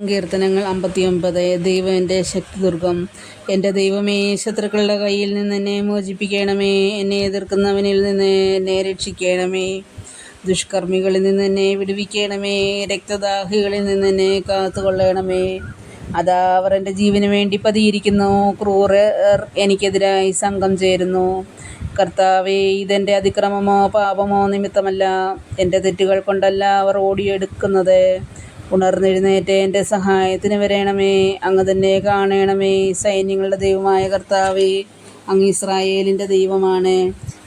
കീർത്തനങ്ങൾ അമ്പത്തിയൊമ്പത് ദൈവം എന്റെ ശക്തിദുർഗം എന്റെ ദൈവമേ ശത്രുക്കളുടെ കയ്യിൽ നിന്ന് എന്നെ മോചിപ്പിക്കണമേ എന്നെ എതിർക്കുന്നവനിൽ നിന്ന് എന്നെ രക്ഷിക്കണമേ ദുഷ്കർമ്മികളിൽ നിന്ന് എന്നെ വിടുവിക്കണമേ രക്തദാഹികളിൽ നിന്ന് എന്നെ കാത്തുകൊള്ളണമേ. അതാ അവർ എന്റെ ജീവന് വേണ്ടി പതിയിരിക്കുന്നു ക്രൂരർ എനിക്കെതിരായി സംഘം ചേരുന്നു. കർത്താവേ ഇതെന്റെ അതിക്രമമോ പാപമോ നിമിത്തമല്ല എന്റെ തെറ്റുകൾ കൊണ്ടല്ല അവർ ഓടിയെടുക്കുന്നത്. ഉണർന്നെഴുന്നേറ്റ് എന്റെ സഹായത്തിന് വരണമേ. അങ്ങ് തന്നെ കാണണമേ. സൈന്യങ്ങളുടെ ദൈവമായ കർത്താവേ അങ്ങ് ഇസ്രായേലിന്റെ ദൈവമാണ്.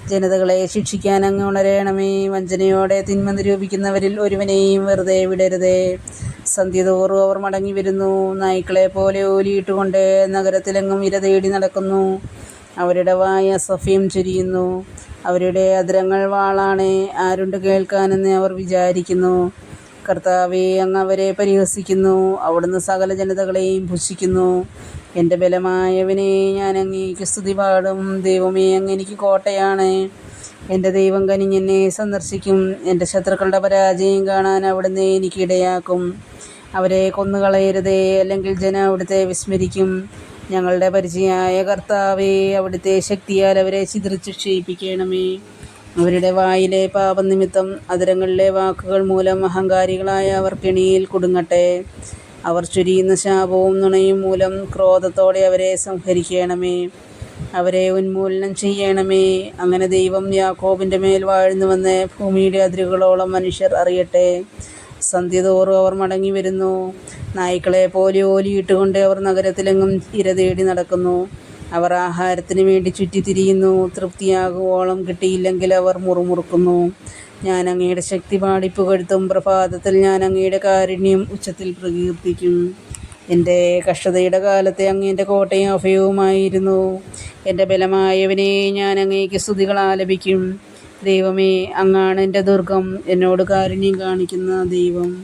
ജനതകളെ ശിക്ഷിക്കാൻ അങ്ങ് ഉണരണമേ. വഞ്ചനയോടെ തിന്മ നിരൂപിക്കുന്നവരിൽ ഒരുവനെയും വെറുതെ വിടരുതേ. സന്ധ്യ തോറും അവർ മടങ്ങി വരുന്നു. നായ്ക്കളെ പോലെ ഓലിയിട്ടുകൊണ്ട് നഗരത്തിലെങ്ങും ഇര തേടി നടക്കുന്നു. അവരുടെ വായ സഫ്യം ചൊരിയുന്നു. അവരുടെ അതിരങ്ങൾ വാളാണ്. ആരുണ്ട് കേൾക്കാനെന്ന് അവർ വിചാരിക്കുന്നു. കർത്താവെ അങ്ങ് അവരെ പരിഹസിക്കുന്നു. അവിടുന്ന് സകല ജനതകളെയും പുച്ഛിക്കുന്നു. എന്റെ ബലമായവനെ ഞാൻ അങ്ങേക്ക് സ്തുതി പാടും. ദൈവമേ അങ്ങ് എനിക്ക് കോട്ടയാണ്. എന്റെ ദൈവം കനിഞ്ഞെന്നെ സന്ദർശിക്കും. എന്റെ ശത്രുക്കളുടെ പരാജയം കാണാൻ അവിടുന്ന് എനിക്ക് ഇടയാക്കും. അവരെ കൊന്നുകളയരുതേ അല്ലെങ്കിൽ ജനം അവിടുത്തെ വിസ്മരിക്കും. ഞങ്ങളുടെ പരിചയമായ കർത്താവെ അവിടുത്തെ ശക്തിയാൽ അവരെ ചിതറിച്ച് ക്ഷയിപ്പിക്കണമേ. അവരുടെ വായിലെ പാപനിമിത്തം അതിരങ്ങളിലെ വാക്കുകൾ മൂലം അഹങ്കാരികളായ അവർ കെണിയിൽ കുടുങ്ങട്ടെ. അവർ ചുരിയുന്ന ശാപവും നുണയും മൂലം ക്രോധത്തോടെ അവരെ സംഹരിക്കണമേ. അവരെ ഉന്മൂലനം ചെയ്യണമേ. അങ്ങനെ ദൈവം യാക്കോബിന്റെ മേൽ വാഴുന്നുവെന്ന് ഭൂമിയുടെ അതിരുകളോളം മനുഷ്യർ അറിയട്ടെ. സന്ധ്യ തോറും അവർ മടങ്ങി വരുന്നു. നായ്ക്കളെ പോലെ ഓലിയിട്ടുകൊണ്ട് അവർ നഗരത്തിലെങ്ങും ഇര തേടി നടക്കുന്നു. അവർ ആഹാരത്തിന് വേണ്ടി ചുറ്റിത്തിരിയുന്നു. തൃപ്തിയാകുവോളം കിട്ടിയില്ലെങ്കിൽ അവർ മുറുമുറുക്കുന്നു. ഞാൻ അങ്ങയുടെ ശക്തി പാടി പുകഴ്ത്തും പ്രഭാതത്തിൽ ഞാൻ അങ്ങയുടെ കാരുണ്യം ഉച്ചത്തിൽ പ്രകീർത്തിക്കും. എന്റെ കഷ്ടതയുടെ കാലത്തെ അങ്ങേന്റെ കോട്ടയും അഭയവുമായിരുന്നു എന്റെ ബലമായവനെ ഞാൻ അങ്ങേക്ക് സ്തുതികൾ ആലപിക്കും. ദൈവമേ അങ്ങാണ് എന്റെ ദുർഗം. എന്നോട് കാരുണ്യം കാണിക്കുന്ന ദൈവം.